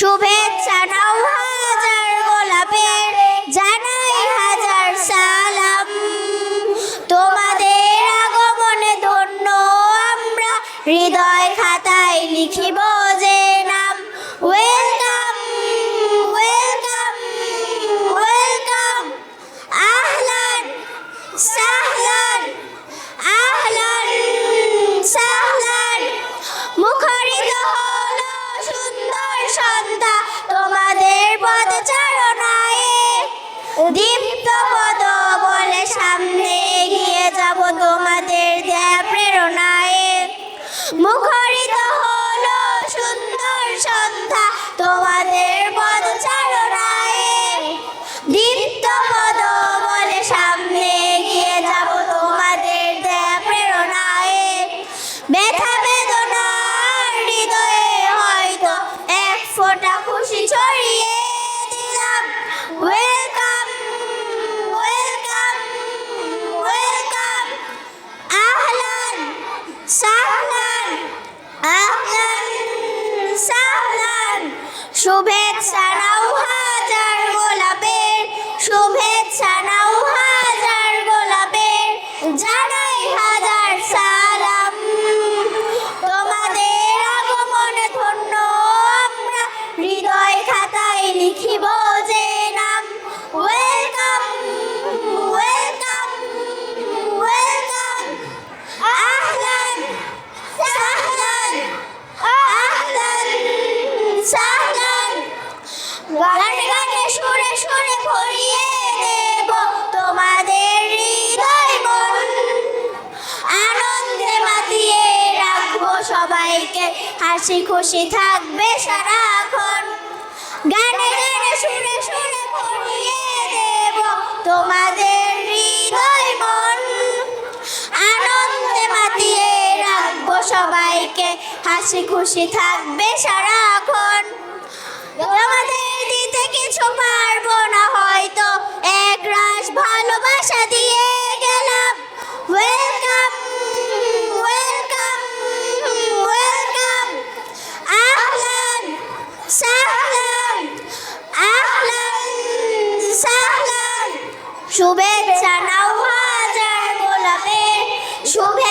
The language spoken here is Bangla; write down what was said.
শুভেচ্ছা নাও হাজার গোলাপের জানাই হাজার সালাম। তোমাদের আগমনে ধন্য আমরা হৃদয় খাতায় লিখিব সাহলান আহলান সাহলান শুভেচ্ছা সবাইকে হাসি খুশি থাকবে সারাক্ষণ। গানে গানে সুরে সুরে ভরিয়ে দেব তোমাদের হৃদয় মন। আনন্দে মাতিয়ে রাখব সবাইকে হাসি খুশি থাকবে সারাক্ষণ। তোমাদের দিতে কিছু পারব শুভেচ্ছা নাও হাজার গোলাপের শুভে